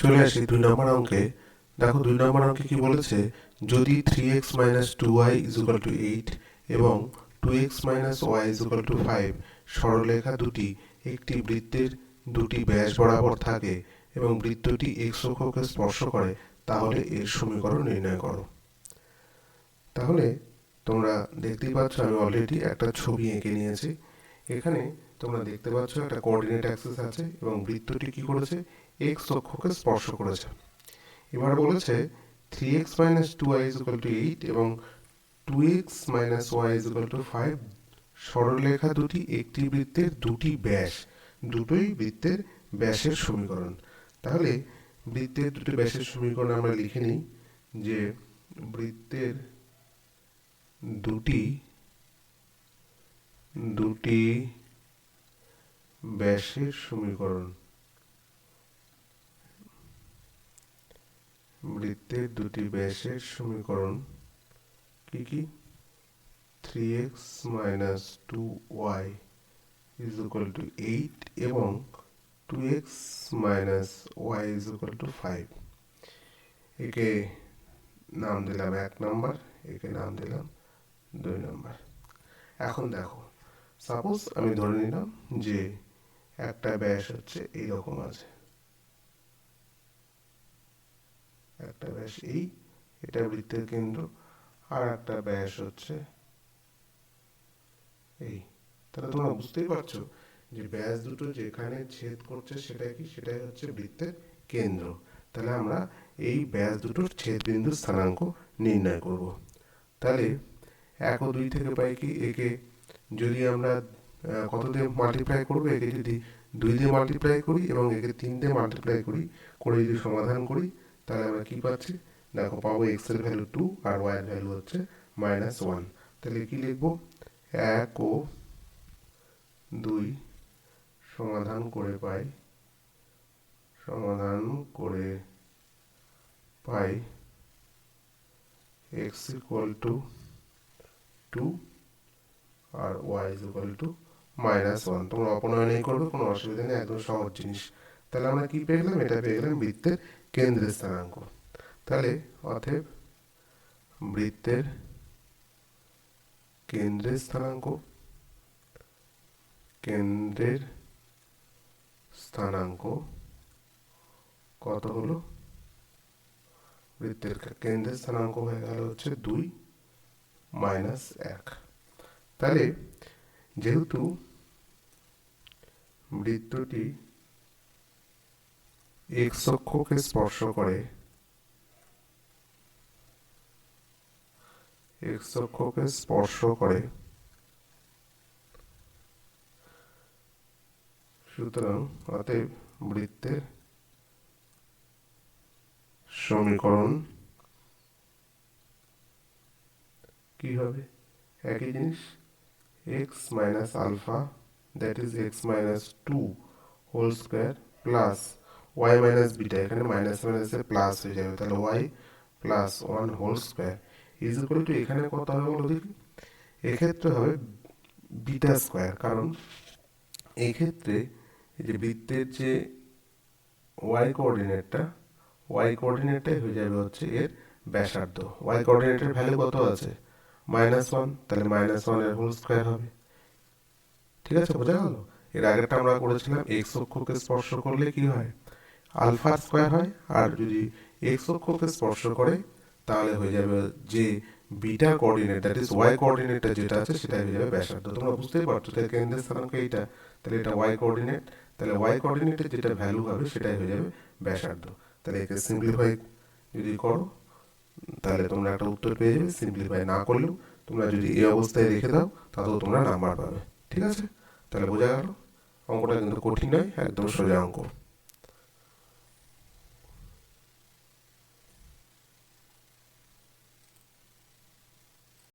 চলে আসি দুই নম্বর অঙ্কে। দেখো দুই নম্বর অঙ্কে কি বলেছে? যদি three X minus two Y equal to eight এবং two X minus Y equal to five সরলরেখা দুটি, একটি বৃত্তের দুটি ব্যাস বরাবর থাকে এবং বৃত্তটি এক্স অক্ষকে স্পর্শ করে, তাহলে এর সমীকরণ নির্ণয় করো। তাহলে তোমরা দেখতেই পাচ্ছ আমি অলরেডি একটা ছবি এঁকে নিয়েছি। এখানে তোমরা দেখতে পাচ্ছ একটা কোঅর্ডিনেট অ্যাক্সেস আছে এবং বৃত্তটি কি করেছে? এক্স অক্ষকে স্পর্শ করেছে। এবার বলেছে three X minus two Y equal to eight এবং two X minus Y equal to five সরলরেখা দুটি, একটি বৃত্তের দুটি ব্যাস, দুটোই বৃত্তের ব্যাসের সমীকরণ। তাহলে বৃত্তের দুটি ব্যাসের সমীকরণ আমরা লিখে নিই যে বৃত্তের দুটি দুটি ব্যাসের সমীকরণ। বৃত্তের দুটি ব্যাসের সমীকরণ কি কি? Three X minus two Y is equal to eight এবং two X minus Y is equal to five একে নাম দিলাম এক নম্বর, একে নাম দিলাম দুই নম্বর। এখন দেখো সাপোজ আমি ধরে নিলাম যে একটা ব্যাস হচ্ছে এইরকম আছে। একটা ব্যাস এই এটা বৃত্তের কেন্দ্র, আর একটা ব্যাস হচ্ছে এই। তাহলে তোমরা বুঝতেই পারছ যে ব্যাস দুটো যেখানে ছেদ করছে সেটাই কি? সেটাই হচ্ছে বৃত্তের কেন্দ্র। তাহলে আমরা এই ব্যাস দুটোর ছেদ বিন্দু স্থানাঙ্ক নির্ণয় করব। তাহলে এক ও দুই থেকে পাই কি? একে যদি আমরা কত দিয়ে মাল্টিপ্লাই করব? একে যদি দুই দিয়ে মাল্টিপ্লাই করি এবং একে তিন দিয়ে মাল্টিপ্লাই করি, করে যদি সমাধান করি, তাহলে আমরা কি পাচ্ছি? দেখো, পাবো এক্সের ভ্যালু টু আর ওয়াই এর ভ্যালু হচ্ছে মাইনাস ওয়ান তাহলে কি লিখব? এক ও দুই সমাধান করে পাই, সমাধান করে পাই x equal to two R Y is equal to minus one তোমরা অপনয়নই করবে, কোনো অসুবিধা নেই, একদম সহজ জিনিস। তাহলে আমরা কি পেয়ে গেলাম? এটা পেয়ে গেলাম বৃত্তের কেন্দ্রের স্থানাঙ্ক। তাহলে অতএব বৃত্তের কেন্দ্রের স্থানাঙ্ক কেন্দ্রের স্থানাঙ্ক কত হলো? বৃত্তের কেন্দ্রের স্থানাঙ্ক হয়ে গেল হচ্ছে দুই মাইনাস এক। তাহলে যেহেতু বৃত্তটি এক্স অক্ষকে স্পর্শ করে এক্স অক্ষকে স্পর্শ করে সুতরাং অতএব বৃত্তের সমীকরণ কি হবে? একই জিনিস? X minus alpha that is X minus two whole square plus Y minus beta এখানে মাইনাস মাইনাসে প্লাস হয়ে যাবে। তাহলে Y plus one whole square is equal to এখানে কত হবে বলো দেখি? এক্ষেত্রে হবে বিটা স্কোয়ার কারণ এই ক্ষেত্রে এই যে বৃত্তের যে ওয়াই কোঅর্ডিনেটটা ওয়াই কোঅর্ডিনেটটাই হয়ে যাবে হচ্ছে এর ব্যাসার্ধ। ওয়াই কোঅর্ডিনেটের ভ্যালু কত আছে? মাইনাস ওয়ান তাহলে মাইনাস ওয়ানের হোল স্কোয়ার হবে। ঠিক আছে, বোঝা গেল? এর আগেরটা আমরা করেছিলাম এক্স অক্ষকে স্পর্শ করলে কি হয়? আলফা স্কোয়ার হয়, আর যদি এক্স অক্ষকে স্পর্শ করে, তাহলে হয়ে যাবে যে beta coordinate that is Y কোঅর্ডিনেটটা যেটা আছে সেটা হয়ে যাবে ব্যাসার্ধ। তোমরা বুঝতেই পারছ, তাহলে কেন্দ্রের স্থানাঙ্ক এইটা। তাহলে এটা ওয়াই কোঅর্ডিনেট তাহলে ওয়াই কোঅর্ডিনেটের যেটা ভ্যালু হবে, সেটাই হয়ে যাবে ব্যাসার্ধ। তাহলে একে সিম্পলিফাই যদি করো তাহলে তোমরা একটা উত্তর পেয়ে যাবে সিম্পলিফাই না করলেও তোমরা যদি এই অবস্থায় রেখে দাও, তাহলে তোমরা নাম্বার পাবে, ঠিক আছে? তাহলে বোঝা গেল, অঙ্কটা কিন্তু কঠিন নয়, একদম সোজা অঙ্ক।